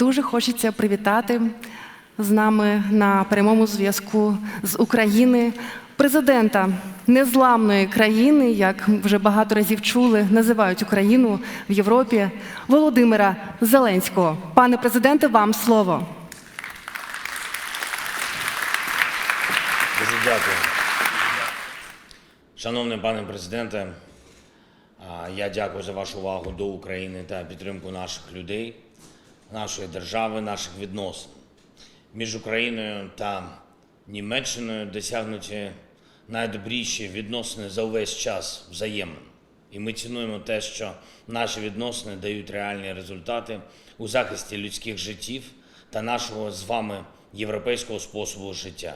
Дуже хочеться привітати з нами на прямому зв'язку з України президента незламної країни, як вже багато разів чули, називають Україну в Європі Володимира Зеленського. Пане президенте, вам слово. Дуже дякую. Шановний пане президенте, я дякую за вашу увагу до України та підтримку наших людей, нашої держави, наших відносин. Між Україною та Німеччиною досягнуті найдобріші відносини за увесь час взаємно. І ми цінуємо те, що наші відносини дають реальні результати у захисті людських життів та нашого з вами європейського способу життя.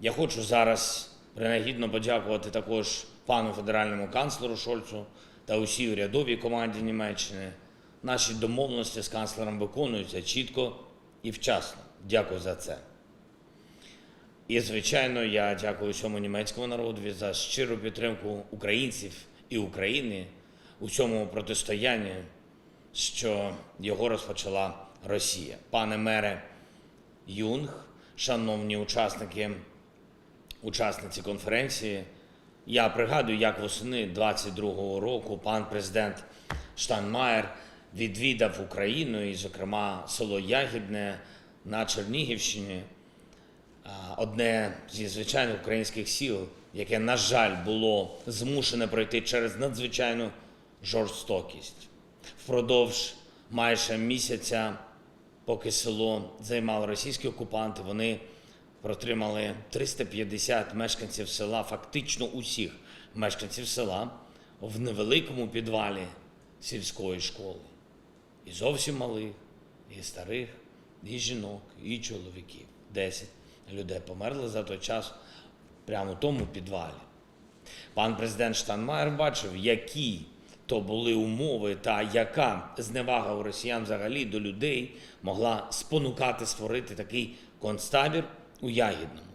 Я хочу зараз принагідно подякувати також пану федеральному канцлеру Шольцу та усій урядовій команді Німеччини. Наші домовленості з канцлером виконуються чітко і вчасно. Дякую за це. І, звичайно, я дякую всьому німецькому народові за щиру підтримку українців і України у цьому протистоянні, що його розпочала Росія. Пане мере Юнг, шановні учасники учасниці конференції. Я пригадую, як восени 22-го року пан президент Штайнмаєр відвідав Україну, і, зокрема, село Ягідне на Чернігівщині, одне зі звичайних українських сіл, яке, на жаль, було змушене пройти через надзвичайну жорстокість. Впродовж майже місяця, поки село займали російські окупанти, вони протримали 350 мешканців села, фактично усіх мешканців села, в невеликому підвалі сільської школи. І зовсім малих, і старих, і жінок, і чоловіків. Десять людей померли за той час прямо в тому підвалі. Пан президент Штанмаєр бачив, які то були умови та яка зневага у росіян взагалі до людей могла спонукати створити такий концтабір у Ягідному.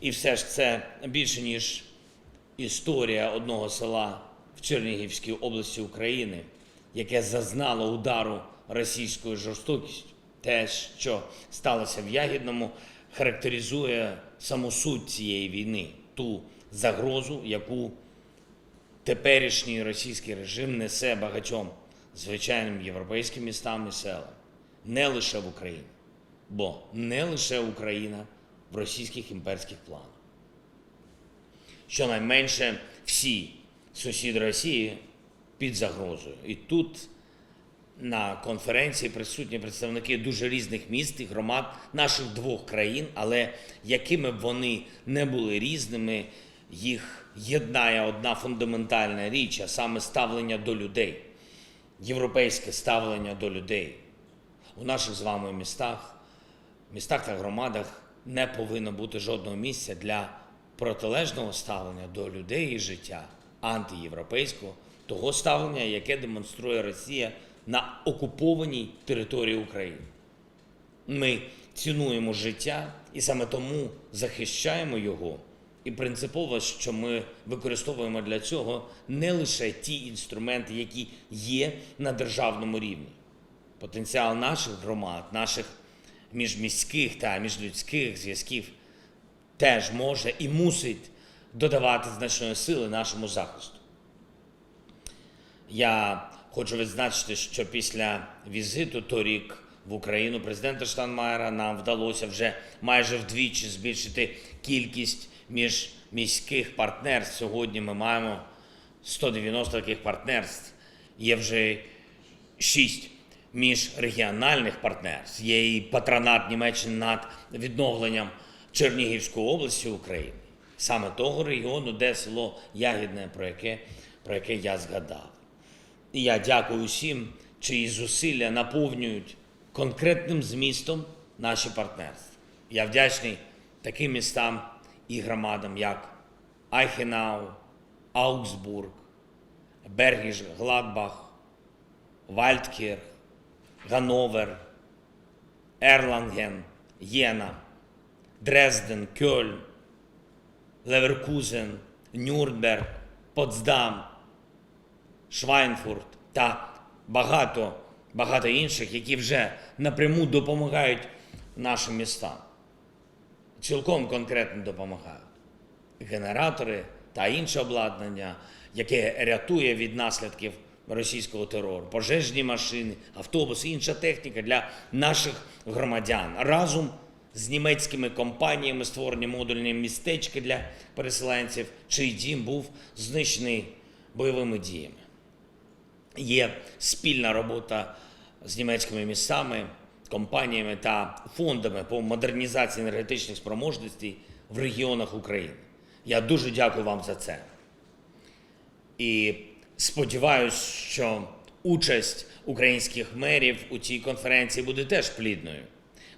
І все ж це більше, ніж історія одного села в Чернігівській області України, яке зазнало удару російською жорстокістю. Те, що сталося в Ягідному, характеризує саму суть цієї війни, ту загрозу, яку теперішній російський режим несе багатьом звичайним європейським містам і селам, не лише в Україні, бо не лише Україна в російських імперських планах. Щонайменше всі сусіди Росії під загрозою. І тут на конференції присутні представники дуже різних міст і громад наших двох країн, але якими б вони не були різними, їх єднає одна фундаментальна річ, а саме ставлення до людей, європейське ставлення до людей. У наших з вами містах, містах та громадах не повинно бути жодного місця для протилежного ставлення до людей і життя, антиєвропейського, того ставлення, яке демонструє Росія на окупованій території України. Ми цінуємо життя і саме тому захищаємо його. І принципово, що ми використовуємо для цього не лише ті інструменти, які є на державному рівні. Потенціал наших громад, наших міжміських та міжлюдських зв'язків теж може і мусить додавати значної сили нашому захисту. Я хочу відзначити, що після візиту торік в Україну президента Штанмаєра нам вдалося вже майже вдвічі збільшити кількість міжміських партнерств. Сьогодні ми маємо 190 таких партнерств. Є вже шість міжрегіональних партнерств. Є і патронат Німеччини над відновленням Чернігівської області України, саме того регіону, де село Ягідне, про яке, про яке я згадав. І я дякую усім, чиї зусилля наповнюють конкретним змістом наші партнерства. Я вдячний таким містам і громадам, як Айхенау, Аугсбург, Бергіш, Гладбах, Вальдкірх, Ганновер, Ерланген, Єна, Дрезден, Кьольн, Леверкузен, Нюрнберг, Потсдам, Швайнфурт та багато багато інших, які вже напряму допомагають нашим містам. Цілком конкретно допомагають. Генератори та інше обладнання, яке рятує від наслідків російського терору, пожежні машини, автобуси, інша техніка для наших громадян. Разом з німецькими компаніями створені модульні містечки для переселенців, чий дім був знищений бойовими діями. Є спільна робота з німецькими містами, компаніями та фондами по модернізації енергетичних спроможностей в регіонах України. Я дуже дякую вам за це. І сподіваюся, що участь українських мерів у цій конференції буде теж плідною.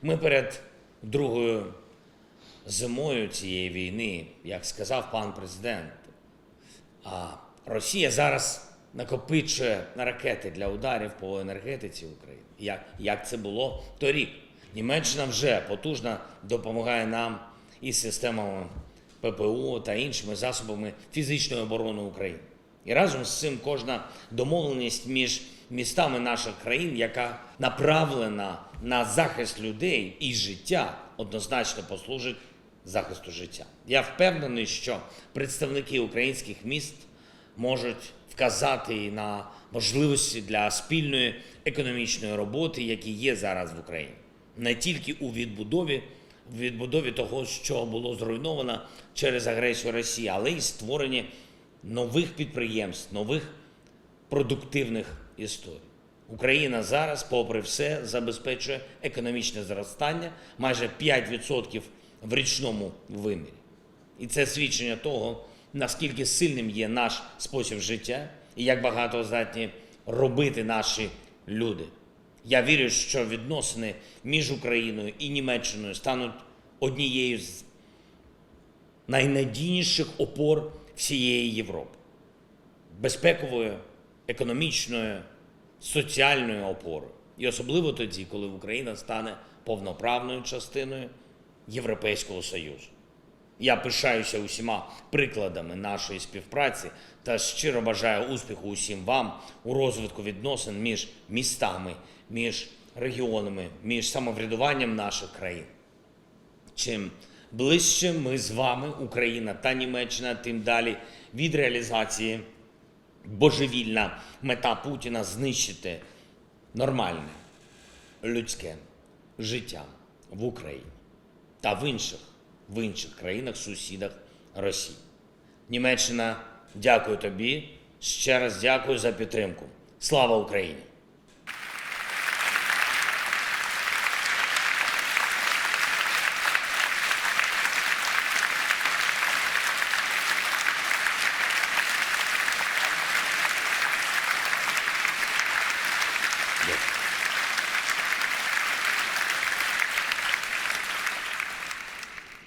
Ми перед другою зимою цієї війни, як сказав пан президент, Росія зараз накопичує ракети для ударів по енергетиці України. Як, як це було торік? Німеччина вже потужно допомагає нам із системами ППО та іншими засобами фізичної оборони України. І разом з цим кожна домовленість між містами наших країн, яка направлена на захист людей і життя, однозначно послужить захисту життя. Я впевнений, що представники українських міст можуть вказати на можливості для спільної економічної роботи, які є зараз в Україні, не тільки у відбудові, в відбудові того, що було зруйновано через агресію Росії, але й створенні нових підприємств, нових продуктивних історій. Україна зараз, попри все, забезпечує економічне зростання майже 5% в річному вимірі. І це свідчення того, наскільки сильним є наш спосіб життя і як багато здатні робити наші люди. Я вірю, що відносини між Україною і Німеччиною стануть однією з найнадійніших опор всієї Європи безпековою, економічною, соціальною опорою. І особливо тоді, коли Україна стане повноправною частиною Європейського Союзу. Я пишаюся усіма прикладами нашої співпраці та щиро бажаю успіху усім вам у розвитку відносин між містами, між регіонами, між самоврядуванням наших країн. Чим ближче ми з вами, Україна та Німеччина, тим далі від реалізації божевільна мета Путіна знищити нормальне людське життя в Україні та в інших, в інших країнах, сусідах Росії. Німеччина, дякую тобі. Ще раз дякую за підтримку. Слава Україні!